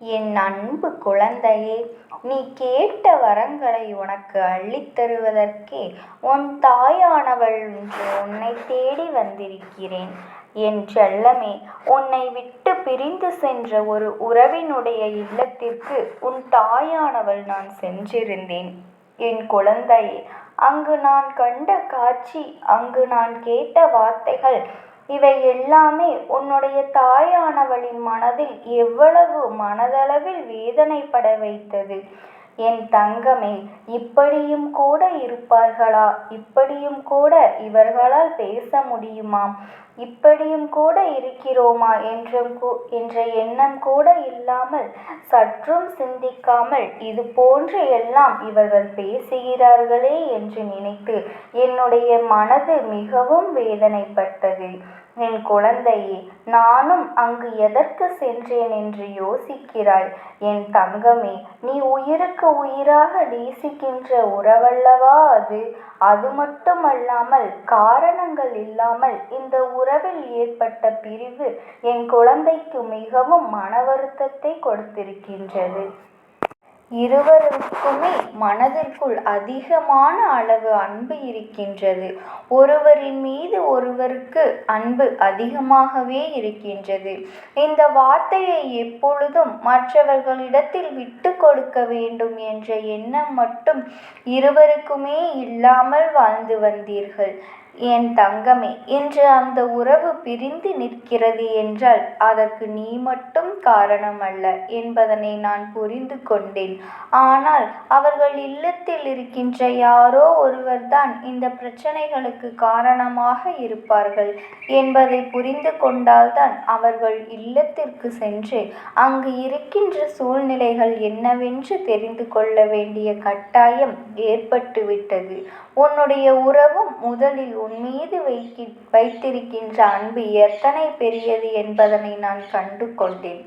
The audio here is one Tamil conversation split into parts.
என் அன்பு குழந்தையே நீ கேட்ட வரங்களை உனக்கு அள்ளித்தருவதற்கே உன் தாயானவள் என்று உன்னை தேடி வந்திருக்கிறேன். என் செல்லமே உன்னை விட்டு பிரிந்து சென்ற ஒரு உறவினுடைய இல்லத்திற்கு உன் தாயானவள் நான் சென்றிருந்தேன். என் குழந்தையே அங்கு நான் கண்ட காட்சி அங்கு நான் கேட்ட வார்த்தைகள் இவை எல்லாமே உன்னுடைய தாயானவளின் மனதில் எவ்வளவு மனதளவில் வேதனைப்பட வைத்தது. என் தங்கமே இப்படியும் கூட இருப்பார்களா இப்படியும் கூட இவர்களால் பேச முடியுமாம் இப்படியும் கூட இருக்கிறோமா என்றும் என்ற எண்ணம் கூட இல்லாமல் சற்றும் சிந்திக்காமல் இது போன்று எல்லாம் இவர்கள் பேசுகிறார்களே என்று நினைத்து என்னுடைய மனது மிகவும் வேதனைப்பட்டது. என் குழந்தையே நானும் அங்கு எதற்கு சென்றேன் என்று யோசிக்கிறாய்? என் தங்கமே நீ உயிருக்கு உயிராக நேசிக்கின்ற உறவல்லவா அது. அது மட்டுமல்லாமல் காரணங்கள் இல்லாமல் இந்த உறவில் ஏற்பட்ட பிரிவு என் குழந்தைக்கு மிகவும் மன வருத்தத்தை கொடுத்திருக்கின்றது. இருவருக்குமே மனதிற்குள் அதிகமான அளவு அன்பு இருக்கின்றது. ஒருவரின் மீது ஒருவருக்கு அன்பு அதிகமாகவே இருக்கின்றது. இந்த வார்த்தையை எப்பொழுதும் மற்றவர்களிடத்தில் விட்டுக் கொடுக்க வேண்டும் என்ற எண்ணம் மட்டும் இருவருக்குமே இல்லாமல் வாழ்ந்து வந்தீர்கள். என் தங்கமே இன்று அந்த உறவு பிரிந்து நிற்கிறது என்றால் அதற்கு நீ மட்டும் காரணம் அல்ல என்பதனை நான் புரிந்து கொண்டேன். ஆனால் அவர்கள் இல்லத்தில் இருக்கின்ற யாரோ ஒருவர்தான் இந்த பிரச்சனைகளுக்கு காரணமாக இருப்பார்கள் என்பதை புரிந்து கொண்டால்தான் அவர்கள் இல்லத்திற்கு சென்று அங்கு இருக்கின்ற சூழ்நிலைகள் என்னவென்று தெரிந்து கொள்ள வேண்டிய கட்டாயம் ஏற்பட்டுவிட்டது உன்னுடைய உறவும் முதலில் உன் மீது உன்மீது வைத்திருக்கின்ற அன்பு எத்தனை பெரியது என்பதனை நான் கண்டு கொண்டேன்.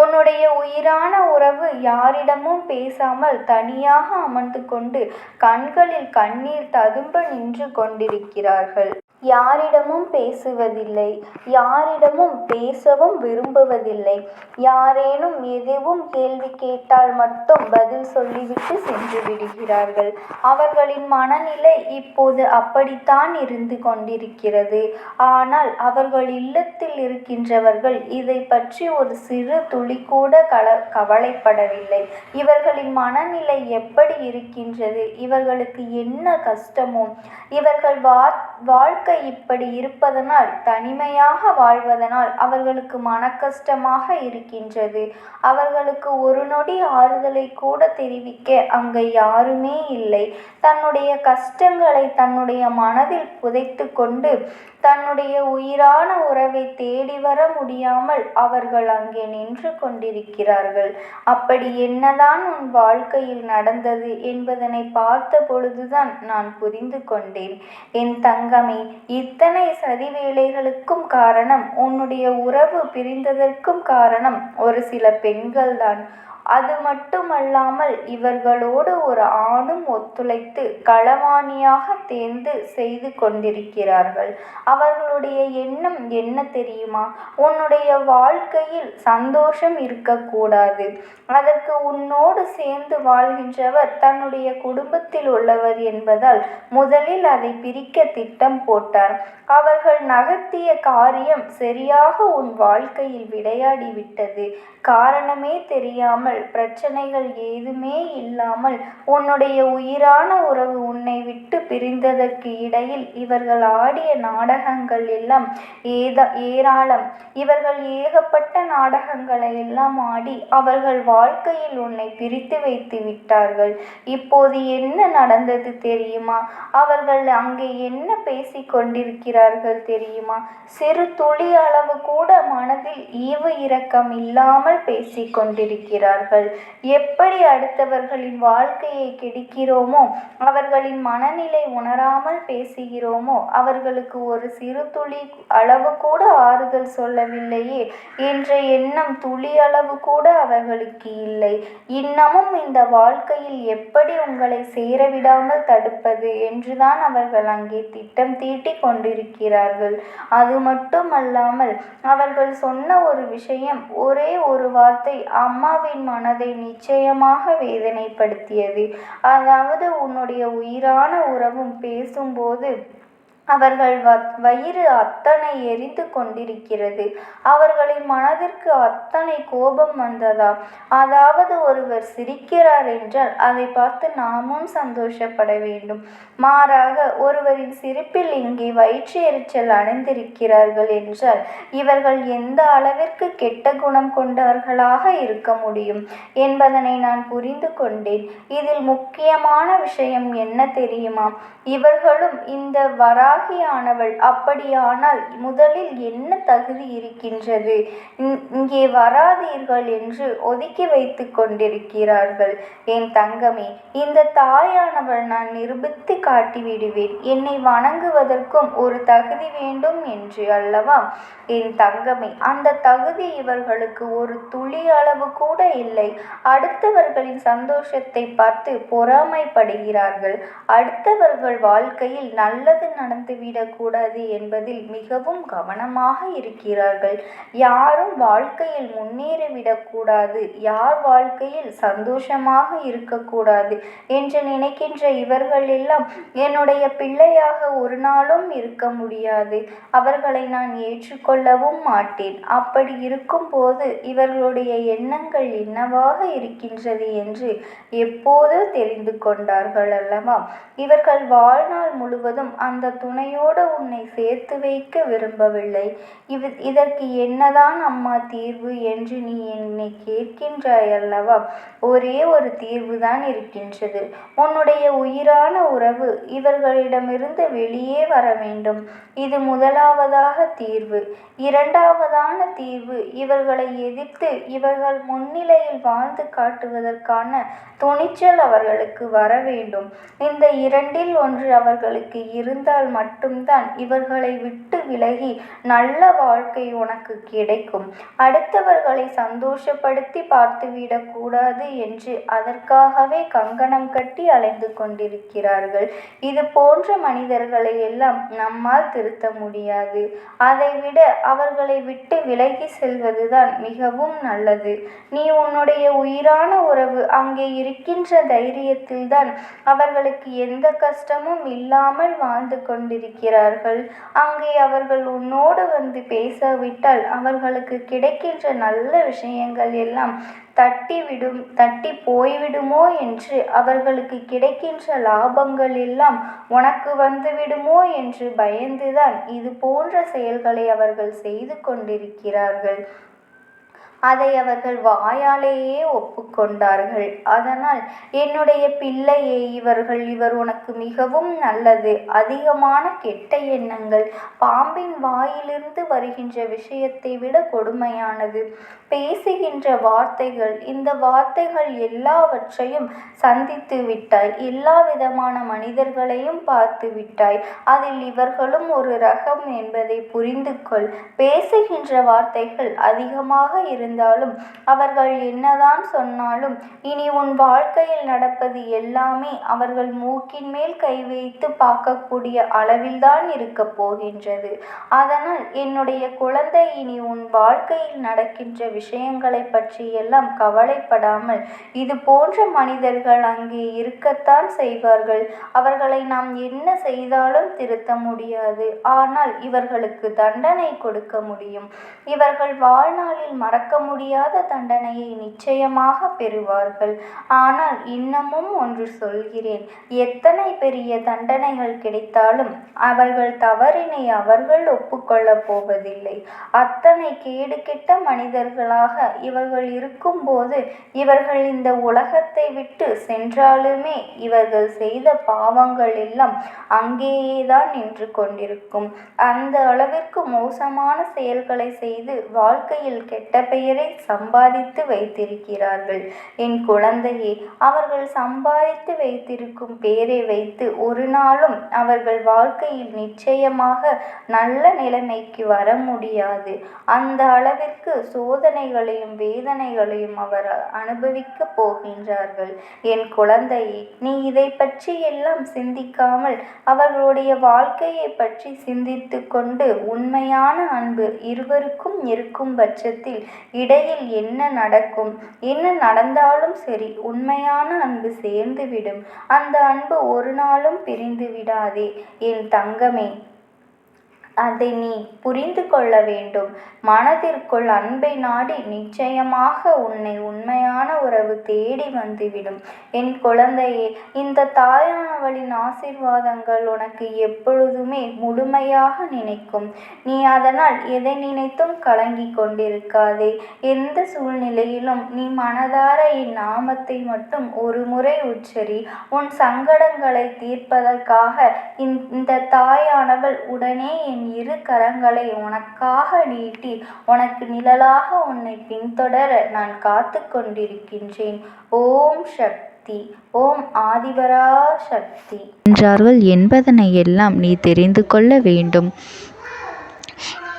உன்னுடைய உயிரான உறவு யாரிடமும் பேசாமல் தனியாக அமர்ந்து கொண்டு கண்களில் கண்ணீர் ததும்ப நின்று கொண்டிருக்கிறார்கள். யாரிடமும் பேசுவதில்லை. யாரிடமும் பேசவும் விரும்புவதில்லை. யாரேனும் எதுவும் கேள்வி கேட்டால் மட்டும் பதில் சொல்லிவிட்டு சென்று விடுகிறார்கள். அவர்களின் மனநிலை இப்போது அப்படித்தான் இருந்து கொண்டிருக்கிறது. ஆனால் அவர்கள் இல்லத்தில் இருக்கின்றவர்கள் இதை பற்றி ஒரு சிறு துளிகூட கவலைப்படவில்லை. இவர்களின் மனநிலை எப்படி இருக்கின்றது இவர்களுக்கு என்ன கஷ்டமோ இவர்கள் வா வாழ் வாழ்க்கை இப்படி இருப்பதனால் தனிமையாக வாழ்வதனால் அவர்களுக்கு மனக்கஷ்டமாக இருக்கின்றது. அவர்களுக்கு ஒரு நொடி ஆறுதலை கூட தெரிவிக்க அங்கு யாருமே இல்லை. தன்னுடைய கஷ்டங்களை தன்னுடைய மனதில் புதைத்து கொண்டு தன்னுடைய உயிரான உறவை தேடி வர முடியாமல் அவர்கள் அங்கே நின்று கொண்டிருக்கிறார்கள். அப்படி என்னதான் உன் வாழ்க்கையில் நடந்தது என்பதனை பார்த்த பொழுதுதான் நான் புரிந்து கொண்டேன். என் தங்கமே இத்தனை சதி வேலைகளுக்கும் காரணம் உன்னுடைய உறவு பிரிந்ததற்கும் காரணம் ஒரு சில பெண்கள்தான். அது மட்டுமல்லாமல் இவர்களோடு ஒரு ஆணும் ஒத்துழைத்து களவாணியாக தேர்ந்து செய்து கொண்டிருக்கிறார்கள். அவர்களுடைய எண்ணம் என்ன தெரியுமா? உன்னுடைய வாழ்க்கையில் சந்தோஷம் இருக்கக்கூடாது அதற்கு உன்னோடு சேர்ந்து வாழ்கின்றவர் தன்னுடைய குடும்பத்தில் உள்ளவர் என்பதால் முதலில் அதை பிரிக்க திட்டம் போட்டார். அவர்கள் நகர்த்திய காரியம் சரியாக உன் வாழ்க்கையில் விளையாடி விட்டது. காரணமே தெரியாமல் பிரச்சனைகள் ஏதுமே இல்லாமல் உன்னுடைய உயிரான உறவு உன்னை விட்டு பிரிந்ததற்கு இடையில் இவர்கள் ஆடிய நாடகங்கள் எல்லாம் ஏராளம். இவர்கள் ஏகப்பட்ட நாடகங்களை எல்லாம் ஆடி அவர்கள் வாழ்க்கையில் உன்னை பிரித்து வைத்து விட்டார்கள். இப்போது என்ன நடந்தது தெரியுமா? அவர்கள் அங்கே என்ன பேசிக் கொண்டிருக்கிறார்கள் தெரியுமா? சிறு துளி அளவு கூட மனதில் ஈவு இரக்கம் இல்லாமல் பேசி கொண்டிருக்கிறார்கள். கொள்கிறார்கள் எப்படி அடுத்தவர்களின் வாழ்க்கையை கெடுக்கிறோமோ அவர்களின் மனநிலை உணராமல் பேசுகிறோமோ அவர்களுக்கு ஒரு சிறு துளி அளவு கூட ஆறுதல் சொல்லவில்லையே என்ற எண்ணம் துளி அளவு கூட அவர்களுக்கு இல்லை. இன்னமும் இந்த வாழ்க்கையில் எப்படி உங்களை சேரவிடாமல் தடுப்பது? என்றுதான் அவர்கள் அங்கே திட்டம் தீட்டிக் கொண்டிருக்கிறார்கள். அது மட்டுமல்லாமல் அவர்கள் சொன்ன ஒரு விஷயம் ஒரே ஒரு வார்த்தை அம்மாவின் மனதை நிச்சயமாக வேதனைப்படுத்தியது. அதாவது உன்னுடைய உயிரான உறவும் பேசும்போது அவர்கள் வயிறு அத்தனை எரிந்து கொண்டிருக்கிறது. அவர்களின் மனதிற்கு அத்தனை கோபம் வந்ததா? அதாவது ஒருவர் சிரிக்கிறார் என்றால் அதை பார்த்து நாமும் சந்தோஷப்பட வேண்டும். மாறாக ஒருவரின் சிரிப்பில் இங்கே வயிற்று எரிச்சல் அடைந்திருக்கிறார்கள் என்றால் இவர்கள் எந்த அளவிற்கு கெட்ட குணம் கொண்டவர்களாக இருக்க முடியும் என்பதனை நான் புரிந்து கொண்டேன். இதில் முக்கியமான விஷயம் என்ன தெரியுமா? இவர்களும் இந்த வரா தியாகியானவள் அப்படியானால் முதலில் என்ன தகுதி இருக்கின்றது? இங்கே வராதீர்கள் என்று ஒதுக்கி வைத்து கொண்டிருக்கிறார்கள். என் தங்கமே இந்த தாயானவள் நான் நிரூபித்து காட்டிவிடுவேன். என்னை வணங்குவதற்கும் ஒரு தகுதி வேண்டும் என்று அல்லவா? என் தங்கமே அந்த தகுதி இவர்களுக்கு ஒரு துளி அளவு கூட இல்லை. அடுத்தவர்களின் சந்தோஷத்தை பார்த்து பொறாமைப்படுகிறார்கள். அடுத்தவர்கள் வாழ்க்கையில் நல்லது மறந்துவிடக்கூடாது என்பதில் மிகவும் கவனமாக இருக்கிறார்கள். யாரும் வாழ்க்கையில் முன்னேறிவிடக்கூடாது. யார் வாழ்க்கையில் சந்தோஷமாக இருக்கக்கூடாது என்று நினைக்கின்ற இவர்கள் எல்லாம் என்னுடைய பிள்ளையாக ஒரு நாளும் இருக்க முடியாது. அவர்களை நான் ஏற்றுக்கொள்ளவும் மாட்டேன். அப்படி இருக்கும்போது இவர்களுடைய எண்ணங்கள் என்னவாக இருக்கின்றது என்று எப்போது தெரிந்து கொண்டார்கள் அல்லவா? இவர்கள் வாழ்நாள் முழுவதும் அந்த துணையோடு உன்னை சேர்த்து வைக்க விரும்பவில்லை. இவ் இதற்கு என்னதான் அம்மா தீர்வு என்று நீ என்னை கேட்கின்றாய் அல்லவா? ஒரே ஒரு தீர்வுதான் இருக்கின்றது. உன்னுடைய உயிரான உறவு இவர்களிடமிருந்து வெளியே வர வேண்டும். இது முதலாவதாக தீர்வு. இரண்டாவதான தீர்வு இவர்களை எதிர்த்து இவர்கள் முன்னிலையில் வாழ்ந்து காட்டுவதற்கான துணிச்சல் அவர்களுக்கு வர வேண்டும். இந்த இரண்டில் ஒன்று அவர்களுக்கு இருந்தால் மட்டும் மட்டும்தான் இவர்களை விட்டு விலகி நல்ல வாழ்க்கை உனக்கு கிடைக்கும். அடுத்தவர்களை சந்தோஷப்படுத்தி பார்த்துவிடக்கூடாது என்று அதற்காகவே கங்கணம் கட்டி அலைந்து கொண்டிருக்கிறார்கள். இது போன்ற மனிதர்களை எல்லாம் நம்மால் திருத்த முடியாது. அதைவிட அவர்களை விட்டு விலகி செல்வதுதான் மிகவும் நல்லது. நீ உன்னுடைய உயிரான உறவு அங்கே இருக்கின்ற தைரியத்தில்தான் அவர்களுக்கு எந்த கஷ்டமும் இல்லாமல் வாழ்ந்து கொண்டு கொண்டிருக்கிறார்கள். அங்கே அவர்கள் உன்னோடு வந்து பேசாவிட்டால் அவர்களுக்கு கிடைக்கின்ற நல்ல விஷயங்கள் எல்லாம் தட்டிவிடும் தட்டி போய்விடுமோ என்று அவர்களுக்கு கிடைக்கின்ற லாபங்கள் எல்லாம் உனக்கு வந்துவிடுமோ என்று பயந்துதான் இது போன்ற செயல்களை அவர்கள் செய்து கொண்டிருக்கிறார்கள். அதை அவர்கள் வாயாலேயே ஒப்புக்கொண்டார்கள். அதனால் என்னுடைய பிள்ளையே இவர்கள் இவர் உனக்கு மிகவும் நல்லது. அதிகமான கெட்ட எண்ணங்கள் பாம்பின் வாயிலிருந்து வருகின்ற விஷயத்தை விட கொடுமையானது. பேசுகின்ற வார்த்தைகள் இந்த வார்த்தைகள் எல்லாவற்றையும் சந்தித்து விட்டாய். எல்லா விதமான மனிதர்களையும் பார்த்து விட்டாய். அதில் இவர்களும் ஒரு ரகம் என்பதை புரிந்து கொள் பேசுகின்ற வார்த்தைகள் அதிகமாக இருந்தாலும் அவர்கள் என்னதான் சொன்னாலும் இனி உன் வாழ்க்கையில் நடப்பது எல்லாமே அவர்கள் மூக்கின் மேல் கை வைத்து பார்க்கக்கூடிய அளவில்தான் இருக்க போகின்றது. அதனால் என்னுடைய குழந்தை இனி உன் வாழ்க்கையில் நடக்கின்ற விஷயங்களை பற்றியெல்லாம் கவலைப்படாமல் இது போன்ற மனிதர்கள் அங்கே இருக்கத்தான் செய்வார்கள். அவர்களை நாம் என்ன செய்தாலும் திருத்த முடியாது. ஆனால் இவர்களுக்கு தண்டனை கொடுக்க முடியும். இவர்கள் வாழ்நாளில் மறக்க முடியாத தண்டனையை நிச்சயமாக பெறுவார்கள். ஆனால் இன்னமும் ஒன்று சொல்கிறேன். எத்தனை பெரிய தண்டனைகள் கிடைத்தாலும் அவர்கள் தவறினை அவர்கள் ஒப்புக்கொள்ளப் போவதில்லை. அத்தனை கேடு கெட்ட மனிதர்களாக இவர்கள் இருக்கும்போது இவர்கள் இந்த உலகத்தை விட்டு சென்றாலுமே இவர்கள் செய்த பாவங்கள் எல்லாம் அங்கேயேதான் நின்று கொண்டிருக்கும். அந்த அளவிற்கு மோசமான செயல்களை செய்து வாழ்க்கையில் கெட்ட பெயர் பெயரை சம்பாதித்து வைத்திருக்கிறார்கள். என் குழந்தையே அவர்கள் சம்பாதித்து வைத்திருக்கும் பெயரை வைத்து ஒரு நாளும் அவர்கள் வாழ்க்கையில் நிச்சயமாக நல்ல நிலைமைக்கு வர முடியாது. அந்த அளவிற்கு சோதனைகளையும் வேதனைகளையும் அவர் அனுபவிக்க போகின்றார்கள். என் குழந்தையே நீ இதை பற்றி எல்லாம் சிந்திக்காமல் அவர்களுடைய வாழ்க்கையை பற்றி சிந்தித்து கொண்டு உண்மையான அன்பு இருவருக்கும் இருக்கும் பட்சத்தில் இடையில் என்ன நடக்கும்? என்ன நடந்தாலும் சரி உண்மையான அன்பு சேர்ந்துவிடும். அந்த அன்பு ஒரு நாளும் பிரிந்து விடாதே என் தங்கமே அதை நீ புரிந்து கொள்ள வேண்டும். மனதிற்குள் அன்பை நாடி நிச்சயமாக உன்னை உண்மையான உறவு தேடி வந்துவிடும். என் குழந்தையே இந்த தாயானவளின் ஆசிர்வாதங்கள் உனக்கு எப்பொழுதுமே முழுமையாக நினைக்கும். நீ அதனால் எதை நினைத்தும் கலங்கி கொண்டிருக்காதே. எந்த சூழ்நிலையிலும் நீ மனதார என் நாமத்தை மட்டும் ஒரு முறை உச்சரி. உன் சங்கடங்களை தீர்ப்பதற்காக இந்த தாயானவள் உடனே என் இரு கரங்களை உனக்காக நீட்டி உனக்கு நிழலாக உன்னை பின்தொடர நான் காத்து கொண்டிருக்கின்றேன். ஓம் சக்தி ஓம் ஆதிபரா சக்தி. என்றார்கள். என்பதனை எல்லாம் நீ தெரிந்து கொள்ள வேண்டும்.